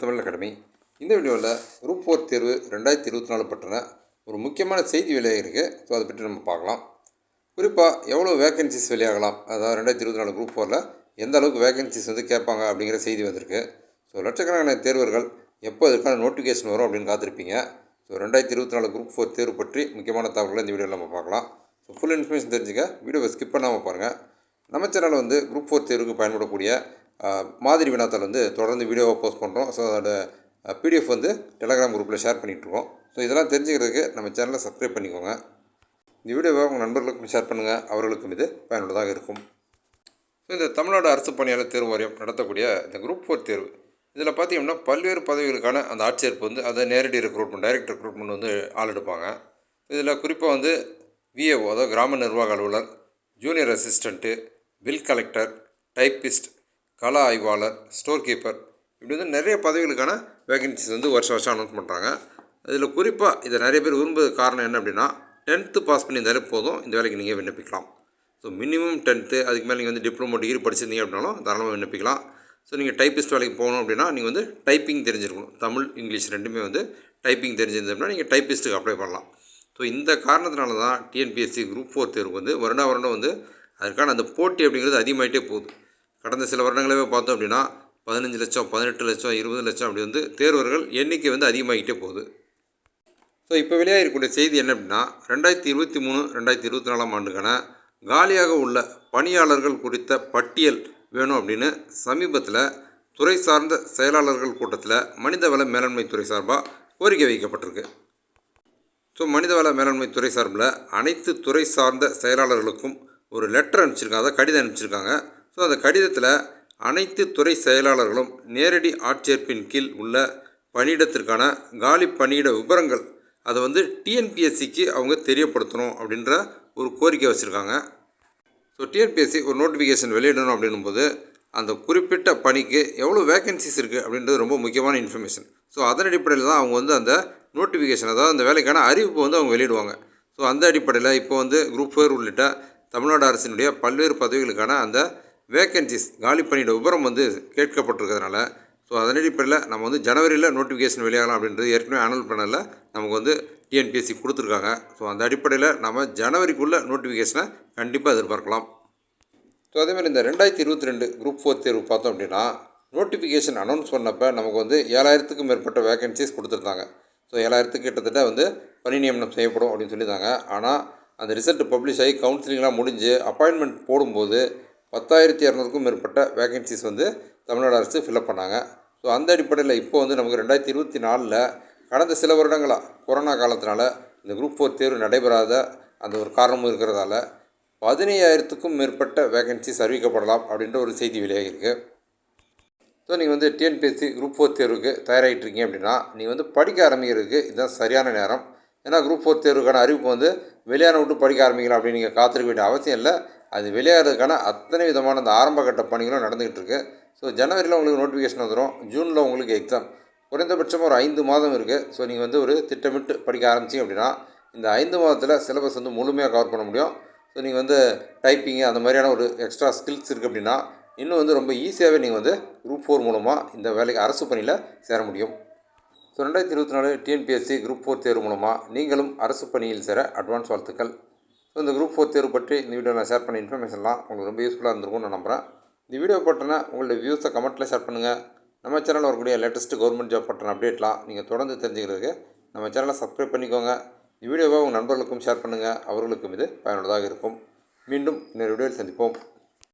Tamil academy. இந்த வீடியோவில் group four தேர்வு ரெண்டாயிரத்தி இருபத்தி நாலு பற்றின ஒரு முக்கியமான செய்தி வெளியாக இருக்குது ஸோ அதை பற்றி நம்ம பார்க்கலாம். குறிப்பாக எவ்வளோ வேகன்சிஸ் வெளியாகலாம்? அதாவது ரெண்டாயிரத்தி இருபத்தி நாலு குரூப் ஃபோரில் எந்த அளவுக்கு வேகன்சிஸ் வந்து கேட்பாங்க அப்படிங்கிற செய்தி வந்திருக்கு. ஸோ லட்சக்கணக்கான தேர்வர்கள் எப்போ இதற்கான நோட்டிஃபிகேஷன் வரும் அப்படின்னு காத்திருப்பீங்க. ஸோ ரெண்டாயிரத்தி இருபத்தி நாலு குரூப் ஃபோர் தேர்வு பற்றி முக்கியமான தகவல்களை இந்த வீடியோவில் நம்ம பார்க்கலாம். ஸோ ஃபுல் இன்ஃபர்மேஷன் தெரிஞ்சுக்க வீடியோவை ஸ்கிப் பண்ணாமல் பாருங்கள் நம்ம சேனலில் வந்து குரூப் ஃபோர் தேர்வுக்கு பயன்படக்கூடிய மாதிரி வினாத்தால் வந்து தொடர்ந்து வீடியோவை போஸ்ட் பண்ணுறோம் ஸோ அதோட பிடிஎஃப் வந்து டெலகிராம் குரூப்பில் ஷேர் பண்ணிகிட்ருக்கோம் ஸோ இதெல்லாம் தெரிஞ்சுக்கிறதுக்கு நம்ம சேனலை சப்ஸ்கிரைப் பண்ணிக்கோங்க. இந்த வீடியோவை உங்கள் நண்பர்களுக்கும் ஷேர் பண்ணுங்கள் அவர்களுக்கும் இது பயனுள்ளதாக இருக்கும். ஸோ இந்த தமிழ்நாடு அரசு பணியாளர் தேர்வு வாரியம் நடத்தக்கூடிய இந்த குரூப் ஃபோர் தேர்வு இதில் பார்த்தீங்கன்னா பல்வேறு பதவிகளுக்கான அந்த ஆட்சேர்ப்பு வந்து அதை நேரடி ரெக்ரூட்மெண்ட் டைரக்ட் ரெக்ரூட்மெண்ட் வந்து ஆள் எடுப்பாங்க. இதில் குறிப்பாக வந்து விஏஓ அதாவது கிராம நிர்வாக அலுவலர் junior assistant bill collector typist கள ஆய்வாளர் ஸ்டோர் கீப்பர் இப்படி வந்து நிறைய பதவிகளுக்கான வேகன்சிஸ் வந்து வருஷம் வருஷம் அனௌன்ஸ் பண்ணுறாங்க இதில் குறிப்பாக இதை நிறைய பேர் விரும்புவது காரணம் என்ன அப்படின்னா டென்த்து பாஸ் பண்ணியிருந்தாலே போதும் இந்த வேலைக்கு நீங்கள் விண்ணப்பிக்கலாம். ஸோ மினிமம் டென்த்து அதுக்கு மேலே நீங்கள் வந்து டிப்ளமோ டிகிரி படிச்சிருந்தீங்க அப்படின்னாலும் தாராளமாக விண்ணப்பிக்கலாம். ஸோ நீங்கள் டைப்பிஸ்ட் வேலைக்கு போகணும் அப்படின்னா நீங்கள் வந்து டைப்பிங் தெரிஞ்சிருக்கணும். தமிழ் இங்கிலீஷ் ரெண்டுமே வந்து டைப்பிங் தெரிஞ்சிருந்தது அப்படின்னா நீங்கள் டைப்பிஸ்ட்டுக்கு அப்ளை பண்ணலாம். ஸோ இந்த காரணத்தினால தான் டிஎன்பிஎஸ்சி குரூப் ஃபோர் தேர்வு வந்து வருடா வருடம் வந்து அதற்கான அந்த போட்டி அப்படிங்கிறது அதிகமாகிட்டே போகுது. கடந்த சில வருடங்களவே பார்த்தோம் அப்படின்னா பதினஞ்சு லட்சம் பதினெட்டு லட்சம் இருபது லட்சம் அப்படி வந்து தேர்வர்கள் எண்ணிக்கை வந்து அதிகமாகிட்டே போகுது. ஸோ இப்போ வெளியாகிருக்கக்கூடிய செய்தி என்ன அப்படின்னா ரெண்டாயிரத்தி இருபத்தி மூணு ரெண்டாயிரத்தி இருபத்தி நாலாம் ஆண்டுக்கான காலியாக உள்ள பணியாளர்கள் குறித்த பட்டியல் வேணும் அப்படின்னு சமீபத்தில் துறை சார்ந்த செயலாளர்கள் கூட்டத்தில் மனிதவள மேலாண்மை துறை சார்பாக கோரிக்கை வைக்கப்பட்டிருக்கு. ஸோ மனிதவள மேலாண்மை துறை சார்பில் அனைத்து துறை சார்ந்த செயலாளர்களுக்கும் ஒரு லெட்டர் அனுப்பிச்சிருக்காங்க அதாவது கடிதம் அனுப்பிச்சிருக்காங்க. ஸோ அந்த கடிதத்தில் அனைத்து துறை செயலாளர்களும் நேரடி ஆட்சேர்ப்பின் கீழ் உள்ள பணியிடத்திற்கான காலி பணியிட விவரங்கள் அதை வந்து டிஎன்பிஎஸ்சிக்கு அவங்க தெரியப்படுத்தணும் அப்படின்ற ஒரு கோரிக்கை வச்சுருக்காங்க. ஸோ டிஎன்பிஎஸ்சி ஒரு நோட்டிஃபிகேஷன் வெளியிடணும் அப்படின்னும்போது அந்த குறிப்பிட்ட பணிக்கு எவ்வளோ வேகன்சிஸ் இருக்குது அப்படின்றது ரொம்ப முக்கியமான இன்ஃபர்மேஷன் ஸோ அதன் அடிப்படையில் தான் அவங்க வந்து அந்த நோட்டிஃபிகேஷன் அதாவது அந்த வேலைக்கான அறிவிப்பு வந்து அவங்க வெளியிடுவாங்க. ஸோ அந்த அடிப்படையில் இப்போ வந்து குரூப் ஃபோர் உள்ளிட்ட தமிழ்நாடு அரசினுடைய பல்வேறு பதவிகளுக்கான அந்த வேக்கன்சிஸ் காலி பணியிட விவரம் வந்து கேட்கப்பட்டிருக்கிறதுனால ஸோ அதன் அடிப்படையில் நம்ம வந்து ஜனவரியில் நோட்டிஃபிகேஷன் வெளியாகலாம் அப்படின்றது ஏற்கனவே அனல் பண்ணல நமக்கு வந்து டிஎன்பிஎஸ்சி கொடுத்துருக்காங்க. ஸோ அந்த அடிப்படையில் நம்ம ஜனவரிக்குள்ளே நோட்டிஃபிகேஷனை கண்டிப்பாக எதிர்பார்க்கலாம். ஸோ அதேமாதிரி இந்த ரெண்டாயிரத்தி இருபத்தி ரெண்டு குரூப் ஃபோர் தேர்வு பார்த்தோம் அப்படின்னா நோட்டிஃபிகேஷன் அனௌன்ஸ் பண்ணப்போ நமக்கு வந்து ஏழாயிரத்துக்கும் மேற்பட்ட வேகன்சிஸ் கொடுத்துருந்தாங்க. ஸோ ஏழாயிரத்துக்கு கிட்டத்தட்ட வந்து பணி நியமனம் செய்யப்படும் அப்படின்னு சொல்லியிருந்தாங்க. ஆனால் அந்த ரிசல்ட் பப்ளிஷ் ஆகி கவுன்சிலிங்லாம் முடிஞ்சு அப்பாயின்மெண்ட் போடும்போது பத்தாயிரத்தி இரநூறுக்கும் மேற்பட்ட வேகன்சிஸ் வந்து தமிழ்நாடு அரசு ஃபில்அப் பண்ணாங்க. ஸோ அந்த அடிப்படையில் இப்போ வந்து நமக்கு ரெண்டாயிரத்தி இருபத்தி நாலில் கடந்த சில வருடங்களாக கொரோனா காலத்தினால இந்த குரூப் ஃபோர் தேர்வு நடைபெறாத அந்த ஒரு காரணமும் இருக்கிறதால பதினையாயிரத்துக்கும் மேற்பட்ட வேகன்சிஸ் அறிவிக்கப்படலாம் அப்படின்ற ஒரு செய்தி வெளியாகிருக்கு ஸோ நீங்கள் வந்து டிஎன்பிஎஸ்சி குரூப் ஃபோர் தேர்வுக்கு தயாராகிட்டு இருக்கீங்க அப்படின்னா நீங்கள் வந்து படிக்க ஆரம்பிக்கிறதுக்கு இதுதான் சரியான நேரம். ஏன்னா குரூப் ஃபோர் தேர்வுக்கான அறிவிப்பு வந்து வெளியான விட்டு படிக்க ஆரம்பிக்கலாம் அப்படின்னு நீங்கள் காத்திருக்க வேண்டிய அவசியம் இல்லை. அது வெளியாகிறதுக்கான அத்தனை விதமான அந்த ஆரம்ப கட்ட பணிகளும் நடந்துக்கிட்டு இருக்கு ஸோ ஜனவரியில் உங்களுக்கு நோட்டிஃபிகேஷன் வந்துடும் ஜூனில் உங்களுக்கு எக்ஸாம் குறைந்தபட்சமாக ஒரு ஐந்து மாதம் இருக்குது ஸோ நீங்கள் வந்து ஒரு திட்டமிட்டு படிக்க ஆரம்பிச்சிங்க அப்படின்னா இந்த ஐந்து மாதத்தில் சிலபஸ் வந்து முழுமையாக கவர் பண்ண முடியும். ஸோ நீங்கள் வந்து டைப்பிங்கு அந்த மாதிரியான ஒரு எக்ஸ்ட்ரா ஸ்கில்ஸ் இருக்குது அப்படின்னா இன்னும் வந்து ரொம்ப ஈஸியாகவே நீங்கள் வந்து குரூப் ஃபோர் மூலமாக இந்த வேலைக்கு அரசு பணியில் சேர முடியும். ஸோ ரெண்டாயிரத்தி இருபத்தி நாலு டிஎன்பிஎஸ்சி குரூப் ஃபோர் தேர்வு மூலமாக நீங்களும் அரசு பணியில் சேர அட்வான்ஸ் வாழ்த்துக்கள். ஸோ இந்த குரூப் ஃபோர் தேர்வு பற்றி இந்த வீடியோ நான் ஷேர் பண்ண இன்ஃபர்மேஷன்லாம் உங்களுக்கு ரொம்ப யூஸ்ஃபுல்லாக இருந்திருக்கும்னு நான் நம்புகிறேன் இந்த வீடியோ பட்டனை உங்களுடைய வியூஸை கமெண்ட்டில் ஷேர் பண்ணுங்கள் நம்ம சேனலில் வரக்கூடிய லேட்டஸ்ட் கவர்மெண்ட் ஜாப் பற்றின அப்டேட்லாம் நீங்கள் தொடர்ந்து தெரிஞ்சுக்கிறதுக்கு நம்ம சேனலை சப்ஸ்கிரைப் பண்ணிக்கோங்க. இந்த வீடியோவை உங்கள் நண்பர்களுக்கும் ஷேர் பண்ணுங்கள் அவர்களுக்கும் இது பயனுள்ளதாக இருக்கும். மீண்டும் இன்னொரு வீடியோவில் சந்திப்போம்.